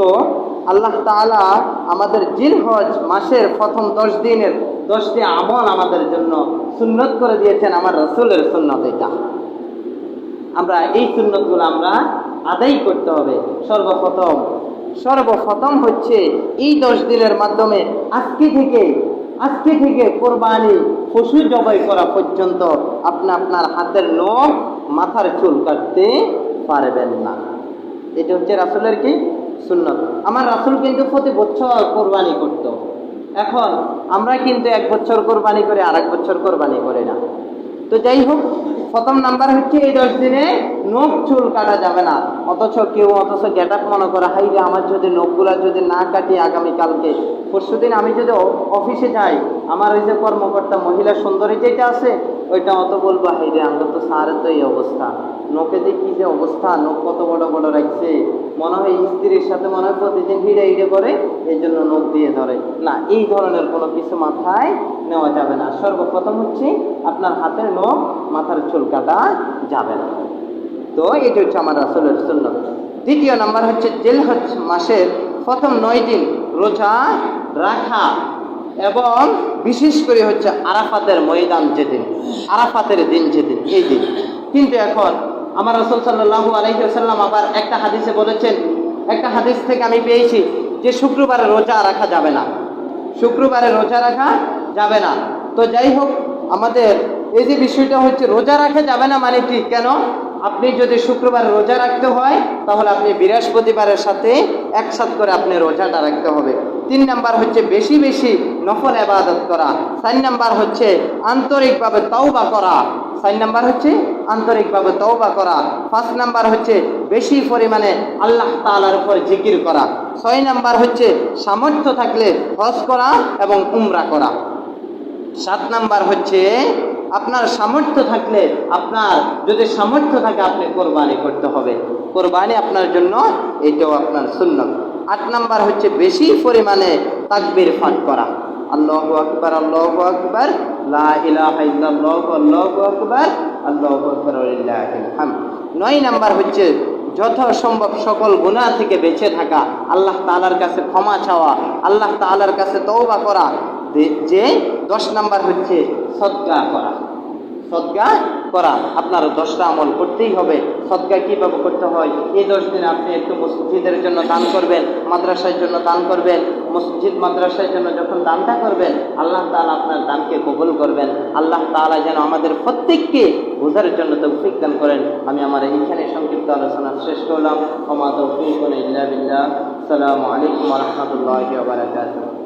তো আল্লাহ তাআলা আমাদের জিলহজ মাসের প্রথম দশ দিনের দশটি আমল আমাদের জন্য সুন্নত করে দিয়েছেন আমার রসুলের সুন্নত এটা। আমরা এই সুন্নতগুলো আমরা আদায় করতে হবে। সর্বপ্রথম সর্বপ্রথম হচ্ছে এই দশ দিনের মাধ্যমে আজকে থেকে আজকে থেকে কোরবানি পশু জবাই করা পর্যন্ত আপনি আপনার হাতের নখ মাথার চুল কাটতে পারবেন না। এটা হচ্ছে রাসুলের কি? সুন্নত। আমার রাসুল কিন্তু প্রতি বছর কোরবানি করত। এখন আমরা কিন্তু এক বছর কোরবানি করে আর এক বছর কোরবানি করে না। তো যাই হোক, প্রথম নাম্বার হচ্ছে এই দশ দিনে নখ চুল কাটা যাবে না। অথচ কেউ অথচ গেট আপ মনে করা হাই রে আমার যদি নখগুলা যদি না কাটি আগামীকালকে পরশু দিন আমি যদি অফিসে যাই, আমার ওই যে কর্মকর্তা মহিলা সুন্দরী যেটা আছে ওইটা অত বলব হাই রে আমরা তো স্যারের তো এই অবস্থা। নখে যে কি যে অবস্থা, নখ কত বড় বড় রাখছে। মনে হয় স্ত্রীর সাথে মনে হয় প্রতিদিন হিড়ে হিড়ে করে এই জন্য নখ দিয়ে ধরে। না, এই ধরনের কোনো কিছু মাথায় নেওয়া যাবে না। সর্বপ্রথম হচ্ছে আপনার হাতের নখ, মাথার চুল কাটা যাবে না। তো এটি হচ্ছে আমার আসলের সুন্নত। দ্বিতীয় নাম্বার হচ্ছে জেলহজ মাসের প্রথম নয় দিন রোজা রাখা। এবং বিশেষ করে হচ্ছে আরাফাতের ময়দান যেদিন, আরাফাতের দিন যেদিন, এই দিন। কিন্তু এখন আমার রসুল সাল্লাহু আলহিহাল্লাম আবার একটা হাদিসে বলেছেন, একটা হাদিস থেকে আমি পেয়েছি যে শুক্রবারে রোজা রাখা যাবে না। শুক্রবারে রোজা রাখা যাবে না। তো যাই হোক, আমাদের এই যে বিষয়টা হচ্ছে রোজা রাখা যাবে না মানে কি? কেন? আপনি যদি শুক্রবার রোজা রাখতে হয়, তাহলে আপনি বৃহস্পতিবারের সাথে একসাথ করে আপনি রোজাটা রাখতে হবে। তিন নাম্বার হচ্ছে বেশি বেশি নফল আবাদত করা। চার নাম্বার হচ্ছে আন্তরিকভাবে তওবা করা। চার নাম্বার হচ্ছে আন্তরিকভাবে তওবা করা। পাঁচ নাম্বার হচ্ছে বেশি পরিমাণে আল্লাহ তালার উপর জিকির করা। ছয় নাম্বার হচ্ছে সামর্থ্য থাকলে হজ করা এবং উমরা করা। সাত নাম্বার হচ্ছে আপনার সামর্থ্য থাকলে আপনার, যদি সামর্থ্য থাকে আপনি কোরবানি করতে হবে। কোরবানি আপনার জন্য এটাও আপনার সুন্নত। আট নাম্বার হচ্ছে বেশি পরিমাণে তাকবির ফাট করা। আল্লাহ আকবার আল্লাহ আকবার আল্লাহু আকবার আল্লাহু আকবার নয় নাম্বার হচ্ছে যথাসম্ভব সকল গুনাহ থেকে বেঁচে থাকা, আল্লাহ তাআলার কাছে ক্ষমা চাওয়া, আল্লাহ তাআলার কাছে তওবা করা, যে- দশ নাম্বার হচ্ছে সদকা করা। সদকা করা। আপনার দশটা আমল করতেই হবে। সদকা কীভাবে করতে হয়? এই দশ দিনে আপনি একটু মসজিদের জন্য দান করবেন, মাদ্রাসার জন্য দান করবেন। মসজিদ, মাদ্রাসার জন্য যখন দানটা করবেন, আল্লাহ তাআলা আপনার দানকে কবুল করবেন। আল্লাহ তাআলা যেন আমাদের প্রত্যেককে বোঝার জন্য তৌফিক দান করেন। আমি আমার এইখানে সংক্ষিপ্ত আলোচনা শেষ করলাম। ক্ষমা তৌফিক আসসালামু আলাইকুম রাহমাতুল্লাহি